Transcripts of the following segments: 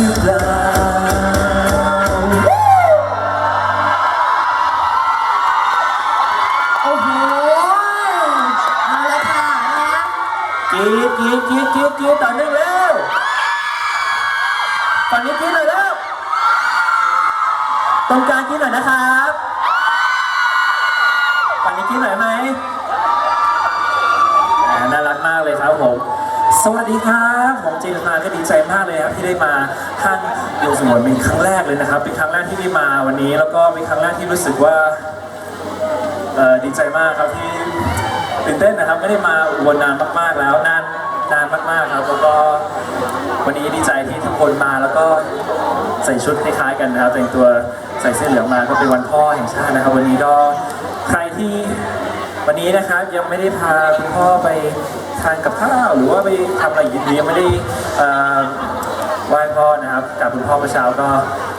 รือเปล่าโอ้โหมาเลยค่ะนะกรีดกรีดกรีดกรีดกรีดต่อเนื่องเร็วฝั่งนี้กรีดหน่อยแล้วตรงกลางกรีดหน่อยนะครับฝั่งนี้กรีดหน่อยไหมอ่าน่ารักมากเลยครับผม สวัสดีครับ ผมเจนมาก็ดีใจมากเลยครับที่ได้มาห้างโยสมนเป็นครั้งแรกเลยนะครับ เป็นครั้งแรกที่ได้มาวันนี้ แล้วก็เป็นครั้งแรกที่รู้สึกว่าดีใจมากครับที่ตื่นเต้นนะครับ ไม่ได้มาอุบลนานมากๆแล้วนานนานมากๆครับแล้วก็วันนี้ดีใจที่ทุกคนมาแล้วก็ใส่ชุดคล้ายๆกันนะครับแต่งตัวใส่เสื้อเหลืองมาก็เป็นวันพ่อแห่งชาตินะครับ วันนี้ก็ใครที่วันนี้นะครับยังไม่ได้พาคุณพ่อไป ทานกับข้าวหรือว่าไปทำอะไรยังไม่ได้ไหว้พ่อนะครับกับคุณพ่อเมื่อเช้าก็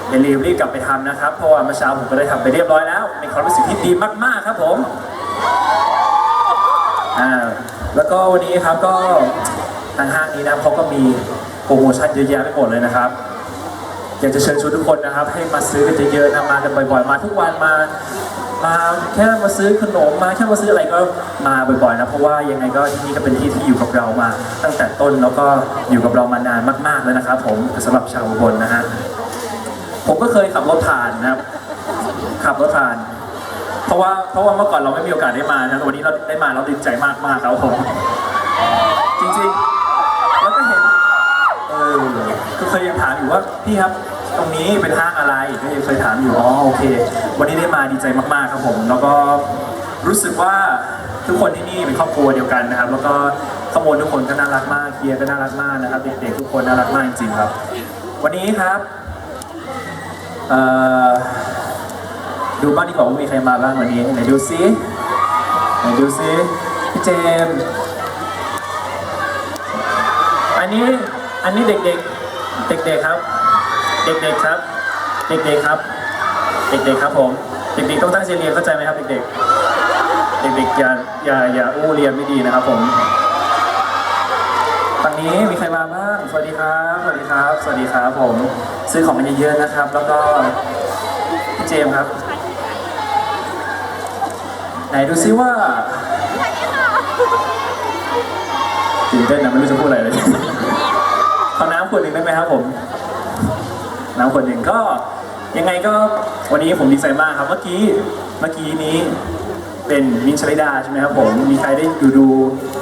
อย่าลืมรีบกลับไปทำนะครับ เพราะว่าเมื่อเช้าผมก็ได้ทำไปเรียบร้อยแล้วเป็นความรู้สึกที่ดีมากๆครับผมอ่าแล้วก็วันนี้ครับก็ทางห้างนี้นะเขาก็มีโปรโมชั่นเยอะแยะไปหมดเลยนะครับอยากจะเชิญชวนทุกคนนะครับ ให้มาซื้อกันเยอะๆนะมากันบ่อยๆมาทุกวันมา มาแค่มาซื้อขนมมาแค่มาซื้ออะไรก็มาบ่อยๆนะเพราะว่ายังไงก็ที่นี่ก็เป็นที่ที่อยู่กับเรามา ตั้งแต่ต้นแล้วก็อยู่กับเรามานานมากๆแล้วนะครับ ผมสำหรับชาวอุบลนะฮะผมก็เคยขับรถผ่านนะครับ ขับรถผ่าน เพราะว่าเพราะว่าเมื่อก่อนเราไม่มีโอกาสได้มานะแต่วันนี้เราได้มาเราดีใจมากๆครับผมจริงๆแล้วก็เห็นเออก็เคยยังถามอยู่ว่าพี่ครับ ตรงนี้เป็นห้างอะไรก็ยังเคยถามอยู่อ๋อโอเค วันนี้ได้มาดีใจมากๆครับผม แล้วก็รู้สึกว่าทุกคนที่นี่เป็นครอบครัวเดียวกันนะครับ แล้วก็ขโมยทุกคนก็น่ารักมากเคียร์ก็น่ารักมากนะครับเด็กๆทุกคนน่ารักมากจริงๆครับ วันนี้ครับดูบ้างดีกว่าว่ามีใครมาบ้างวันนี้ไหนดูซิไหนดูซิพี่เจมส์อันนี้อันนี้เด็กๆเด็กๆครับ เด็กๆครับ เด็กๆครับ เด็กๆครับผม เด็กๆต้องตั้งใจเรียนเข้าใจไหมครับเด็กๆ เด็กๆอย่าอย่าอย่าอู้เรียนไม่ดีนะครับผมตอนนี้มีใครมาบ้าง สวัสดีครับ สวัสดีครับ สวัสดีครับผม ซื้อของมันเยอะๆนะครับ แล้วก็พี่เจมครับ ไหนดูซิว่าตื่นเต้นนะไม่รู้จะพูดอะไรเลย ขอน้ำขวดหนึ่งได้ไหมครับผม น้ำขวดหนึ่งก็ยังไงก็วันนี้ผมดีใจมากครับเมื่อกี้เมื่อกี้นี้เป็นมินชลิดาใช่ไหมครับผมมีใครได้ดูดู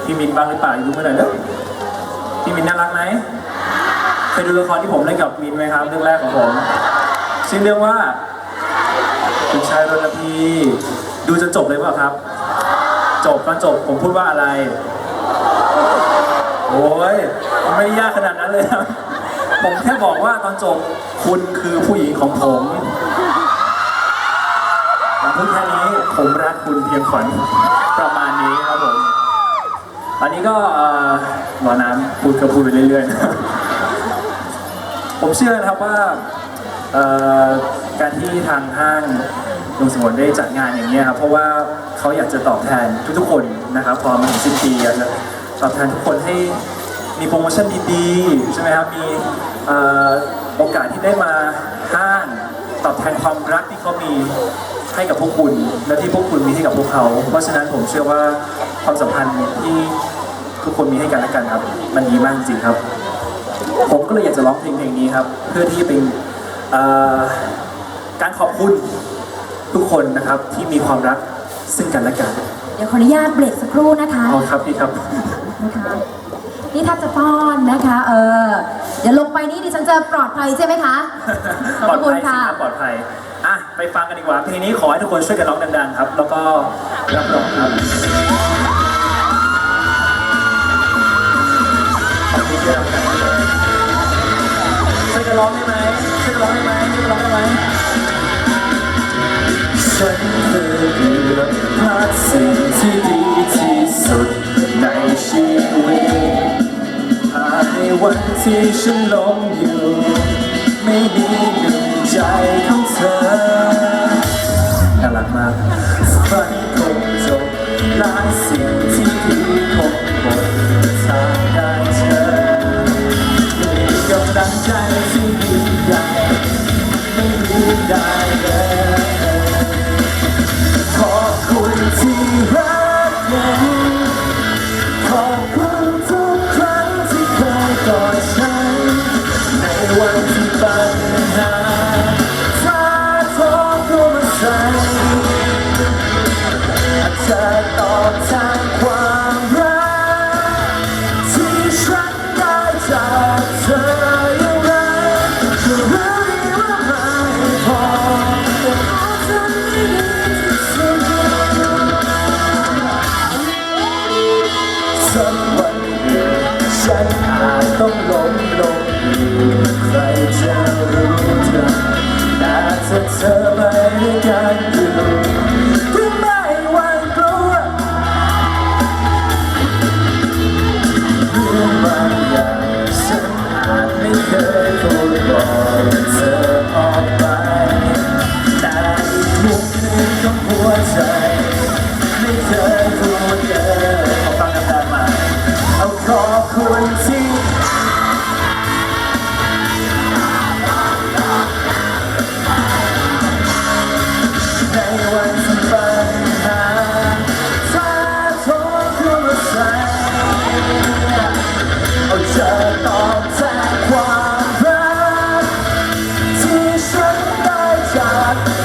พี่มินท์บ้างหรือเปล่าดูเมื่อไหร่แล้วพี่มินท์น่ารักไหมเคยดูละครที่ผมเล่นกับมินท์ไหมครับเรื่องแรกของผมชื่อเรื่องว่าคุณชายรณพีดูจนจบเลยเปล่าครับ จบตอนจบผมพูดว่าอะไร โอ้ยไม่ได้ยากขนาดนั้นเลยครับ ผมแค่บอกว่าตอนจบคุณคือผู้หญิงของผมผมพูดแค่นี้ผมรักคุณเพียงฝันประมาณนี้ครับผม อันนี้ก็ล่อหมอน้ำพูดก็พูดไปเรื่อยๆ ผมเชื่อนะครับว่าการที่ทางห้างลุงสงวนได้จัดงานอย่างนี้ครับ เพราะว่าเขาอยากจะตอบแทนทุกๆคนนะครับพอมาถึงสิ้นปีอยากจะตอบแทนทุกคนให้ มีโปรโมชั่นดีๆใช่ไหมครับ มีเอ่อโอกาสที่ได้มาห้างตอบแทนความรักที่เขามีให้กับพวกคุณและที่พวกคุณมีให้กับพวกเขา เพราะฉะนั้นผมเชื่อว่าความสัมพันธ์ที่ทุกคนมีให้กันและกันครับ มันดีมากจริงๆครับ ผมก็เลยอยากจะร้องเพลงเพลงนี้ครับ เพื่อที่เป็นเอ่อการขอบคุณทุกคนนะครับที่มีความรักซึ่งกันและกัน เดี๋ยวขออนุญาตเบรกสักครู่นะคะเอาครับพี่ครับนะคะ นี่ถ้าจะป้อนนะคะ เออเดี๋ยวลงไปนี่ดิฉันจะปลอดภัยใช่ไหมคะขอบปลอดคุณภัยสิค่ะครับปลอดภัยอะไปฟังกันดีกว่าเพลงนี้ขอให้ทุกคนช่วยกันร้องดังๆครับ แล้วก็รับรองครับขอบคุณที่รับกันช่วยกันร้องได้ไหมช่วยกันร้องได้ไหมช่วยกันร้องได้ไหมฉันเคยเกือบพลาดสิ่งที่ดีที่สุด ในชีวิตหากในวันที่ฉันหลงอยู่ ไม่มีหนึ่งใจของเธอน่ารักมากฝันคงจบหลายสิ่งที่ดีคงหมดทางได้เธอมีกำลังใจที่ยิ่งใหญ่ไม่มีได้เลย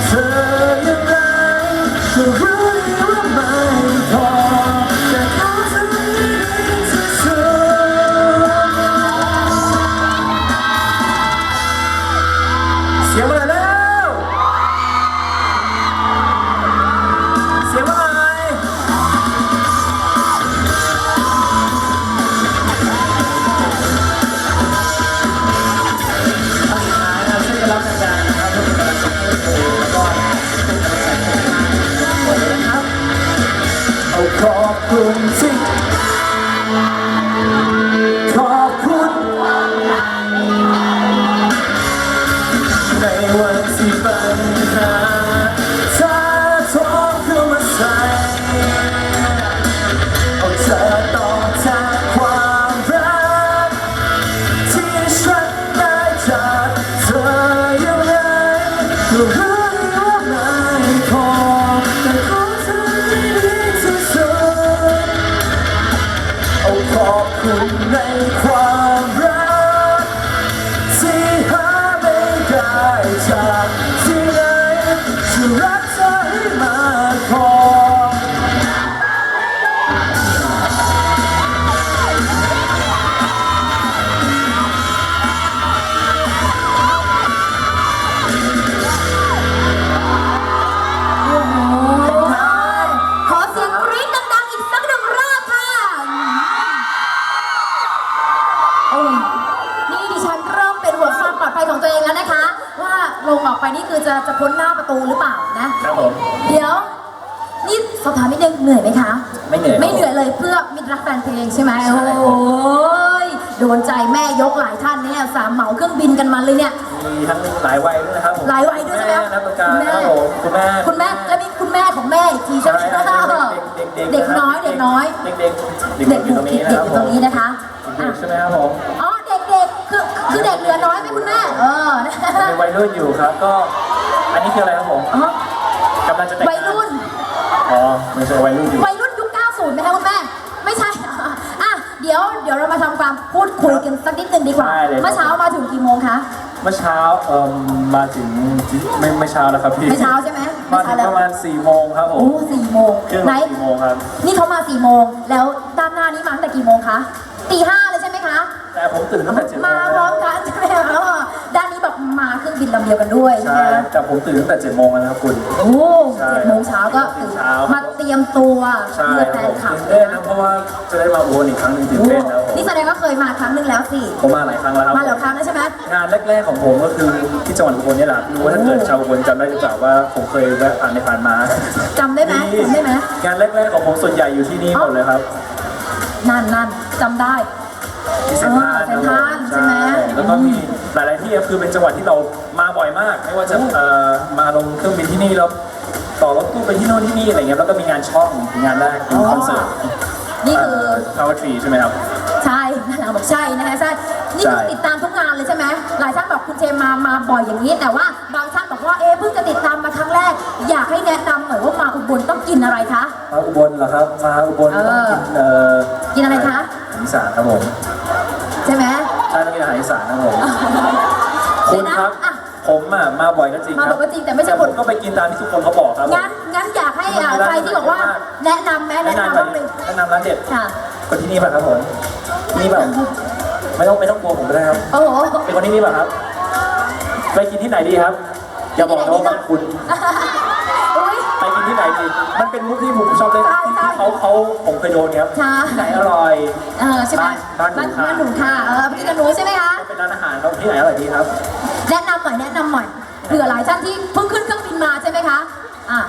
เธอยังไง ประตูหรือเปล่านะ ครับผม เดี๋ยวนี่สอบถามนิดนึงเหนื่อยไหมคะ ไม่เหนื่อยไม่เหนื่อยเลยเพื่อมิตรรักแฟนเพลงใช่ไหมโอ้ยโดนใจแม่ยกหลายท่านเนี่ยสามเหมาเครื่องบินกันมาเลยเนี่ย มีทั้งหลายวัยด้วยนะครับผมหลายวัยด้วยใช่ไหมแม่นักประการนะครับผมคุณแม่คุณแม่และมีคุณแม่ของแม่อีกทีใช่ไหมใช่ครับเด็กๆเด็กน้อยเด็กน้อยเด็กๆเด็กๆเด็กอยู่ตรงนี้นะเด็กครับอยู่ตรงนี้นะคะผมอะใช่ไหมครับผมอ๋อเด็กๆคือคือเด็กเหลือน้อยไหมคุณแม่เออนะเป็นวัยรุ่นอยู่ครับ ก็ อันนี้คืออะไรครับผมอ๋อกำลังจะแต่งงาวัยรุ่น อ๋อไม่ใช่วัยรุ่นอยู่ วัยรุ่นยุค 90ไหมคะคุณแม่ ไม่ใช่ อะ เดี๋ยว เดี๋ยวเรามาทำความพูดคุยกันสักนิดนึงดีกว่า ได้เลยเมื่อเช้ามาถึงกี่โมงคะ เมื่อเช้าเอ่อมาถึงไม่ไม่เช้าแล้วครับพี่ไม่เช้าใช่ไหมมาไม่ถึเช้างแล้วประมาณ4โมงครับผโอ้มสี่โมงเครื่องไหน สี่โมงครับ นี่เขามาสี่โมง แล้วด้านหน้านี้มาตั้งแต่กี่โมงคะตีห้าเลยใช่ไหมคะ แต่ผมตื่นตั้งแต่เจ็ดโมมางพแล้ร้อวมกันใช่ไหมคะ รื่องบินลำเดียวกันด้วยใช่ใช่ไหมแต่ผมตื่นตั้งแต่เจ็ดโมงแล้วนะครับคุณ โอ้ใช่เจ็ดโมงเช้าก็ตื่นเช้า มาเตรียมตัวใช่เพื่อคแฟรับนผมคลับตื่นเต้นนะเพราะว่าจะได้มาโวนอีกครั้งหนึ่งตื่นโอ้เต้นแล้วผมนี่แสดงว่าเคยมาครั้งหนึ่งแล้วสิ ผมมาหลายครั้งแล้วครับมาแล้วครั้งแล้วใช่ไหม งานแรกๆของผมก็คือที่จังหวัดอุบลนี่แหละไม่รู้ว่าถ้าเกิดชาวอุบลจำได้หรือเปล่าว่าผมเคยแวะผ่านในผ่านมาจำได้ไหมจำได้ไหม งานแรกๆของผมส่วนใหญ่อยู่ที่นี่หมดเลยครับนั่นนั่นจำได้ ที่เซ็นทรัลเออเซ็นทรัลใช่ไหมแล้วก็มีหลายๆที่ครับคือเป็นจังหวัดที่เรา มาบ่อยมาก ไม่ว่าจะเอ่อมาลงเครื่องบินที่นี่แล้วต่อรถตู้ไปที่โน่นที่นี่อะไรเงี้ยแล้วก็มีงานช่องงานแรกเป็นคอนเสิร์ตนี่คือ พาวทรีใช่ไหมครับ ใช่นั่นแหละบอกใช่นะคะใช่ นี่คือใช่ ติดตามทุกงานเลยใช่ไหม หลายท่านบอกคุณเจมมา มาบ่อยอย่างนี้ แต่ว่าบางท่านบอกว่า เอ๊ะเพิ่งจะติดตามมาครั้งแรก อยากให้แนะนำหน่อยว่ามาอุบลต้องกินอะไรคะ มาอุบลเหรอครับมาอุบลเออต้องกินเอ่อกินอะไรคะ อีสานครับผมใช่ไหม ใช่ต้องกินอาหารอีสานครับผม คุณเดี๋ยวนะครับอะ ผมอะมาบ่อยก็จริงคมารับบอกว่าจริงแต่ไม่ใช่ผคนมก็ไปกินตามที่ทุกคนเขาบอกครับผม งั้นงั้นอยากให้อะใครที่บอกว่า แนะนำไหมแนะแนะนำนำบ้างเลยแนะนำร้านเด็ดค่ะคนที่นี่ป่ะครับผมนี่ป่ะไม่ต้องไม่ต้องกลัวผมก็ได้ครับ โอ้โหเป็นคนที่นี่ป่ะครับ ไปกินที่ไหนดีครับ อย่าบอกนะว่าบ้านคุณ อุ้ย ไปกินที่ไหนดี มันเป็นมุกที่ผมชอบเล่นใช่ใช่ ที่เขาเขาผมเคยโดนครับใช่ที่ไหนอร่อย เออใช่ไหมบ้านบ้านหนูค่ะ บ้านหนูค่ะเออไปกินกับหนูใช่ไหมคะ เป็นร้านอาหารเขาที่ไหนอร่อยดีครับ แนะนำหน่อยแนะนำหน่อยเผื่อหลายท่านที่เพิ่งขึ้นเครื่องบินมาใช่ไหมคะอะ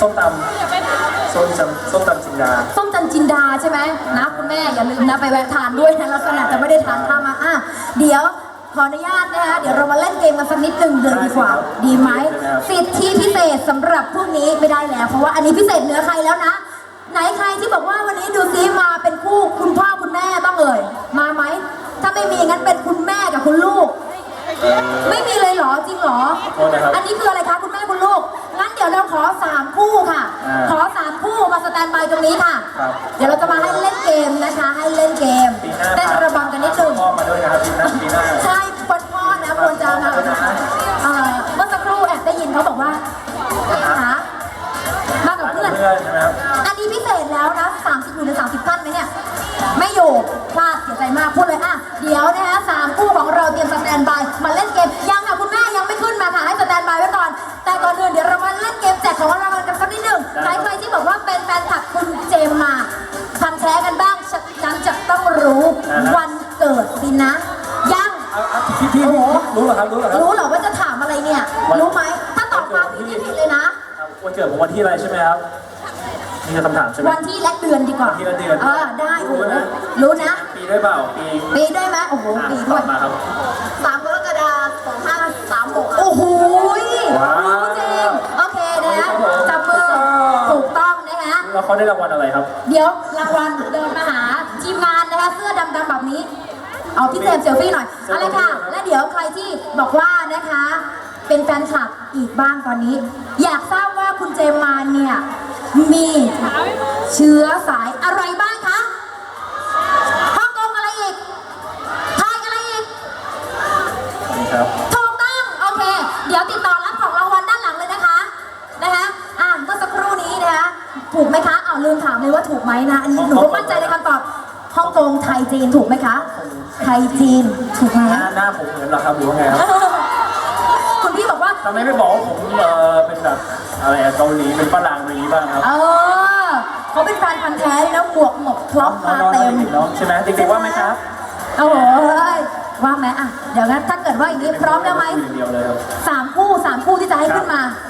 ส้มตำส้มตำส้มตำจินดาส้มจันจินดาใช่ไหมนะคุณแม่อย่าลืมนะไปแวะทานด้วยนะลักษณะจะไม่ได้ทานข้าวมาอะเดี๋ยวขออนุญาตนะคะเดี๋ยวเรามาเล่นเกมกันสักนิดหนึ่งเดินดีกว่า ดีไหมสิทธิพิเศษสำหรับพวกนี้ไม่ได้แล้ว เพราะว่าอันนี้พิเศษเหนือใครแล้วนะ ไหนใครที่บอกว่าวันนี้ดูซิมาเป็นคู่คุณพ่อคุณแม่บ้างเอ่ยมาไหมถ้าไม่มีงั้นเป็นคุณแม่กับคุณลูกไม่มีเลยเหรอ จริงเหรอโทษนะครับอันนี้คืออะไรคะคุณแม่คุณลูก งั้นเดี๋ยวเราขอสามคู่ค่ะ อ่าขอสามคู่มาสแตนบายตรงนี้ค่ะ ครับเดี๋ยวเราจะมาให้เล่นเกมนะคะ ให้เล่นเกมปีหน้า เต้นระบำกันนิดนึงพ่อมาด้วยนะครับปีหน้าปีหน้า ใช่วันพ่อนะควรจะมาเอ่อเมื่อสักครู่แอบได้ยินเขาบอกว่าหามากับเพื่อน เพื่อนใช่ไหมครับ อันนี้พิเศษแล้วนะ 30อยู่ใน30ท่านไหมเนี่ย ไม่อยู่พลาดเสียใจมากพูดเลยอะ เดี๋ยวนะคะสามคู่ของเราเตรียมสแตนบาย มาเล่นเกมยังค่ะคุณแม่ยัง ที่อะไรใช่ไหมครับนี่คือคำถามใช่ไหม วันที่และเดือนดีกว่าวันที่และเดือนเออได้โอ้โหรู้นะรู้นะ ปีด้วยเปล่าปีปีด้วยไหมโอ้โหอะปีตด้อวยบมาครับ สามกรกฎาคมสองห้าสามหกโอ้โหว้าวรู้จริง โอเคนะครับผม จับมือถูกต้องนะคะแล้วเขาได้รางวัลอะไรครับ เดี๋ยวรางวัลเดินมาหาทีมงานนะคะเสื้อดำๆแบบนี้ เอาพี่เจมส์เซลฟี่หน่อยเอะไรค่ะ และเดี๋ยวใครที่บอกว่านะคะ เป็นแฟนคลับอีกบ้างตอนนี้ อยากทราบว่า คุณเจมส์มาเนี่ย มีเชื้อสายอะไรบ้างคะฮ่องกงอะไรอีกไทยอะไรอีกนี่ครับถูกต้องโอเค เดี๋ยวติดต่อรับของรางวัลด้านหลังเลยนะคะนะคะอ่าเมื่อสักครู่นี้นะคะถูกไหมคะเอาวลืมถามเลยว่าถูกไหมนะอันนี้หนูก็มั่นใจในคำตอบฮ่องกงไทยจีนถูกไหมคะไทยจีนถูกไหมหน้าหน้าผมเหมือนเหรอครับหรือว่าไงครับคุณพี่บอกว่าทำไมไม่บอกว่าผมเออเป็นแบบ อะไรอะเกาหลีเป็นฝรั่งอะไรอย่างนี้บ้างครับเออเขาเป็นแฟนพันธ์แท้เลยนะหมวกหมวกพล็อปมาน้องๆเต็มเด็กๆน้องใช่ไหมเด็กๆว่าไหมครับโอ้โหว่าไหมอะ เดี๋ยวงั้นถ้าเกิดว่าอย่างนี้พร้อมแล้วไหมคุยอย่างเดียวเลยครับ สามคู่สามคู่ที่จะให้ขึ้นมาค